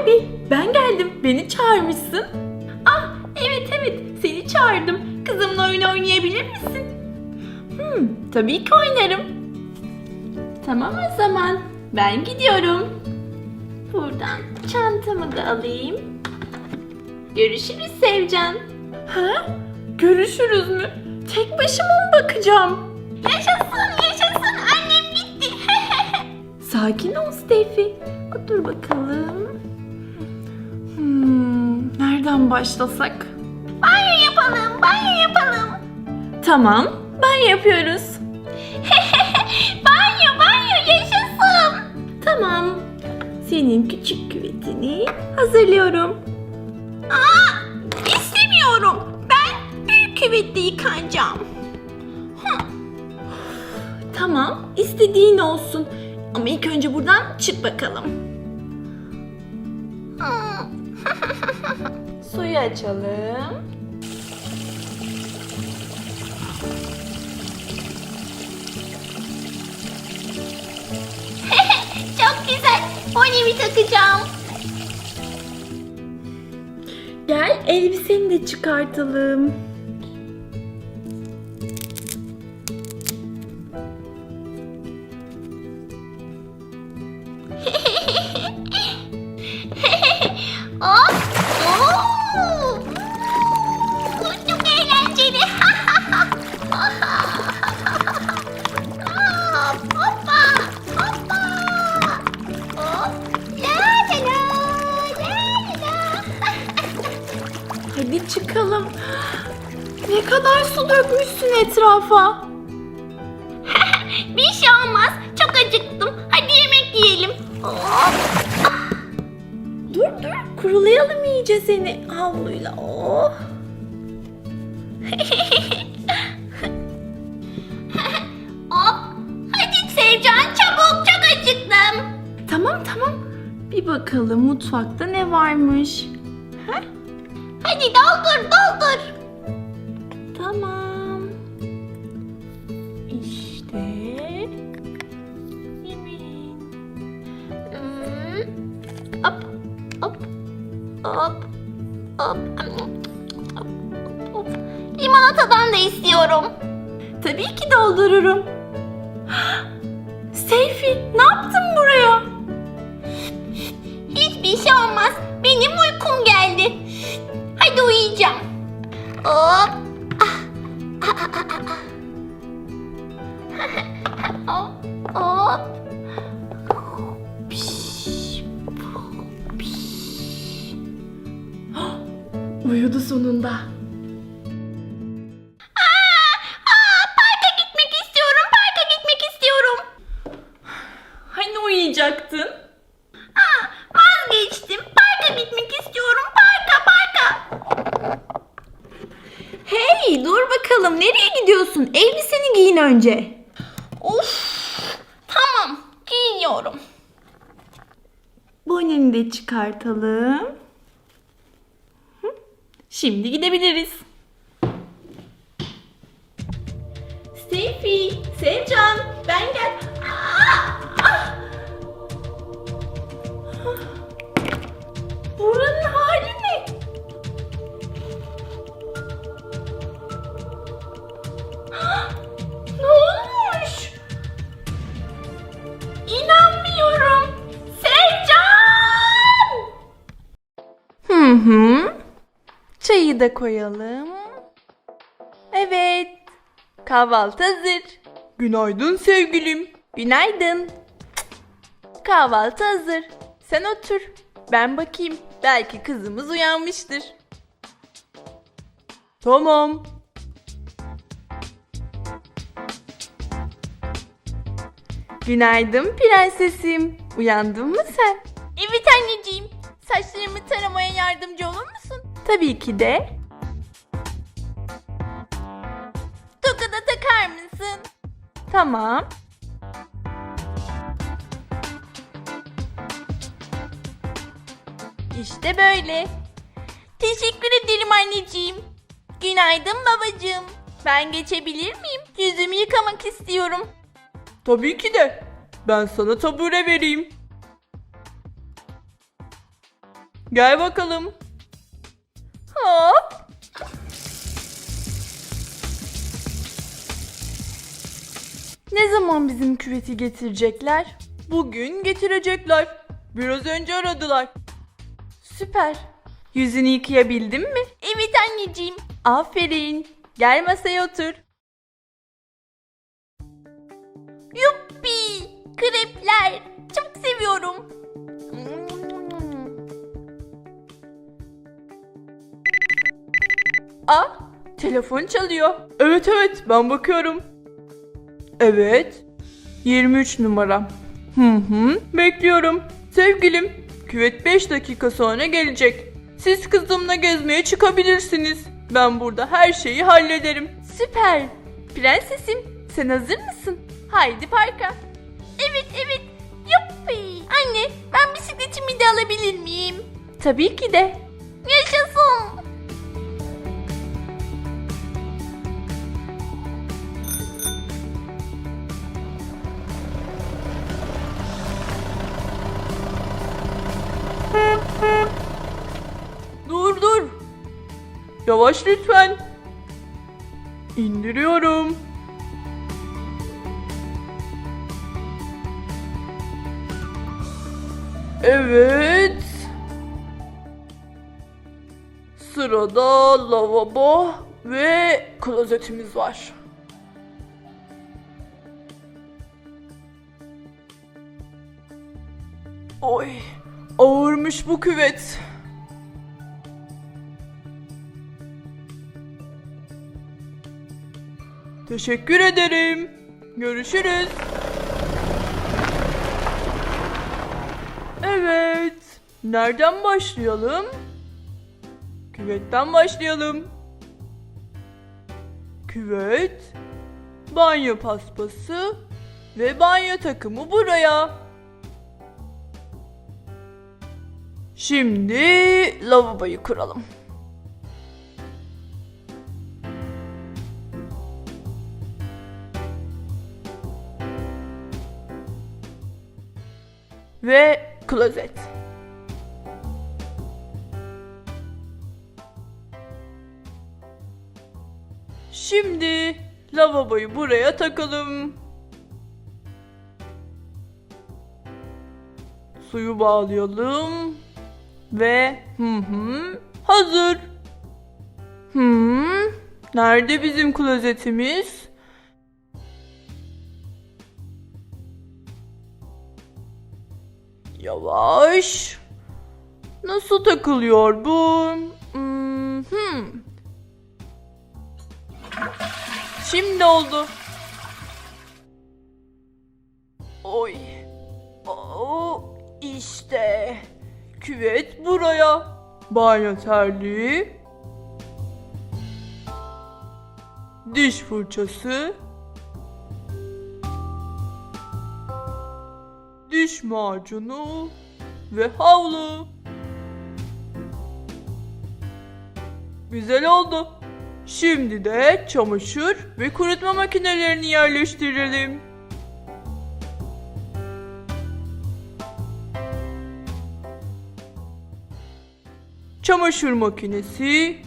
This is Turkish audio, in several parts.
Barbie ben geldim. Beni çağırmışsın. Ah evet evet seni çağırdım. Kızımla oyun oynayabilir misin? Hmm, tabii ki oynarım. Tamam o zaman. Ben gidiyorum. Buradan çantamı da alayım. Görüşürüz Sevcan. Ha? Görüşürüz mü? Tek başıma mı bakacağım? Yaşasın yaşasın annem gitti. Sakin ol Steffi. Otur bakalım. Nereden başlasak? Banyo yapalım, banyo yapalım. Tamam, banyo yapıyoruz. banyo, banyo yaşasın. Tamam. Senin küçük küvetini hazırlıyorum. Aa, istemiyorum. Ben büyük küvette yıkanacağım. Hı. Tamam, istediğin olsun. Ama ilk önce buradan çık bakalım. Suyu açalım. Çok güzel. Pony'mi takacağım. Gel elbiseni de çıkartalım. Hadi çıkalım. Ne kadar su dökmüşsün etrafa. Bir şey olmaz. Çok acıktım. Hadi yemek yiyelim. Dur dur kurulayalım iyice seni havluyla. Oh. Hop. Hadi Sevcan çabuk çok acıktım. Tamam tamam. Bir bakalım mutfakta ne varmış. Ha? Hadi doldur doldur. Tamam. İşte yemeğin. Hmm. Hop hop hop. Hop, hop. Limonatadan da istiyorum. Tabii ki doldururum. Seyfi ne yaptın Hadi uyuyacağım. Hop. Hop. Hop. Uyudu sonunda. Aa, parka gitmek istiyorum. Parka gitmek istiyorum. Hani uyuyacaktın? Aa, vazgeçtim. Parka gitmek istiyorum. Parka parka. Hey dur bakalım nereye gidiyorsun? Elbiseni giyin önce. Of. Tamam. Giyiyorum. Boneni de çıkartalım. Şimdi gidebiliriz. Seyfi, Sevcan, ben gel. Aa! Ah! Buranın Da koyalım. Evet. Kahvaltı hazır. Günaydın sevgilim. Günaydın. Kahvaltı hazır. Sen otur. Ben bakayım. Belki kızımız uyanmıştır. Tamam. Günaydın prensesim. Uyandın mı sen? Evet anneciğim. Saçlarımı taramaya yardımcı olur musun? Tabii ki de. Toka da takar mısın? Tamam. İşte böyle. Teşekkür ederim anneciğim. Günaydın babacığım. Ben geçebilir miyim? Yüzümü yıkamak istiyorum. Tabii ki de. Ben sana tabure vereyim. Gel bakalım. Hop. Ne zaman bizim küveti getirecekler? Bugün getirecekler. Biraz önce aradılar. Süper. Yüzünü yıkayabildin mi? Evet anneciğim. Aferin. Gel masaya otur. Yuppi. Krepler. Çok seviyorum. Aa, telefon çalıyor. Evet evet, ben bakıyorum. Evet. 23 numara. Hı hı, bekliyorum. Sevgilim, küvet 5 dakika sonra gelecek. Siz kızımla gezmeye çıkabilirsiniz. Ben burada her şeyi hallederim. Süper. Prensesim, sen hazır mısın? Haydi parka. Evet evet. Yuppi. Anne ben bisikletimi de alabilir miyim? Tabii ki de. Yavaş lütfen. İndiriyorum. Evet. Sırada lavabo ve klozetimiz var. Oy, ağırmış bu küvet. Teşekkür ederim. Görüşürüz. Evet. Nereden başlayalım? Küvetten başlayalım. Küvet, banyo paspası ve banyo takımı buraya. Şimdi lavaboyu kuralım. Ve klozet. Şimdi lavaboyu buraya takalım. Suyu bağlayalım ve hı hı hazır. Hı, nerede bizim klozetimiz? Yavaş. Nasıl takılıyor bu? Hmm, hmm. Şimdi oldu. Oy. Oo, işte. Küvet buraya. Banyo terliği. Diş fırçası. Diş macunu ve havlu. Güzel oldu. Şimdi de çamaşır ve kurutma makinelerini yerleştirelim. Çamaşır makinesi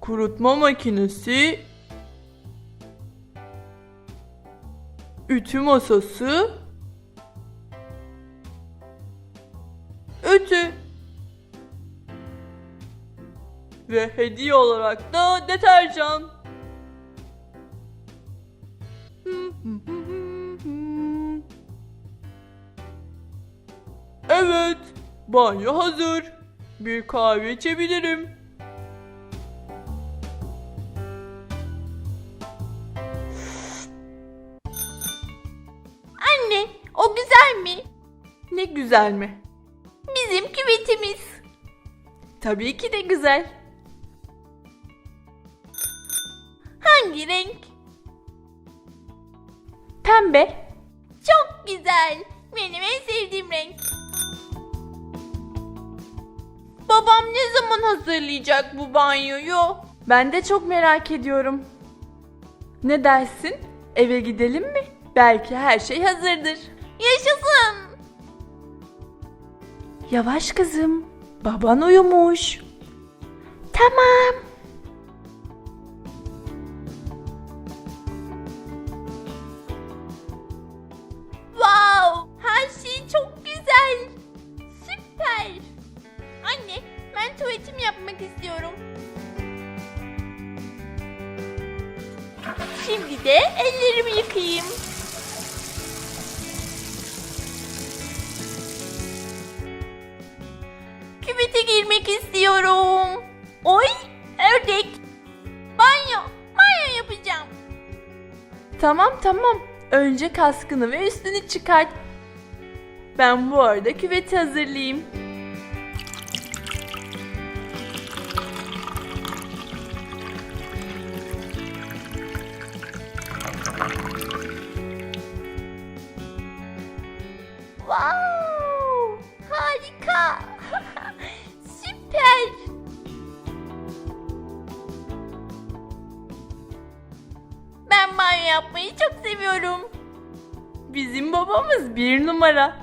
kurutma makinesi ütü masası, ütü ve hediye olarak da deterjan. Evet, banyo hazır. Bir kahve içebilirim. Güzel mi? Bizim küvetimiz. Tabii ki de güzel. Hangi renk? Pembe. Çok güzel. Benim en sevdiğim renk. Babam ne zaman hazırlayacak bu banyoyu? Ben de çok merak ediyorum. Ne dersin? Eve gidelim mi? Belki her şey hazırdır. Yaşasın. Yavaş kızım. Baban uyumuş. Tamam. Wow, her şey çok güzel. Süper. Anne, ben tuvaletimi yapmak istiyorum. Şimdi de ellerimi Tamam tamam. Önce kaskını ve üstünü çıkart. Ben bu arada küveti hazırlayayım. Wow! Yapmayı çok seviyorum. Bizim babamız bir numara.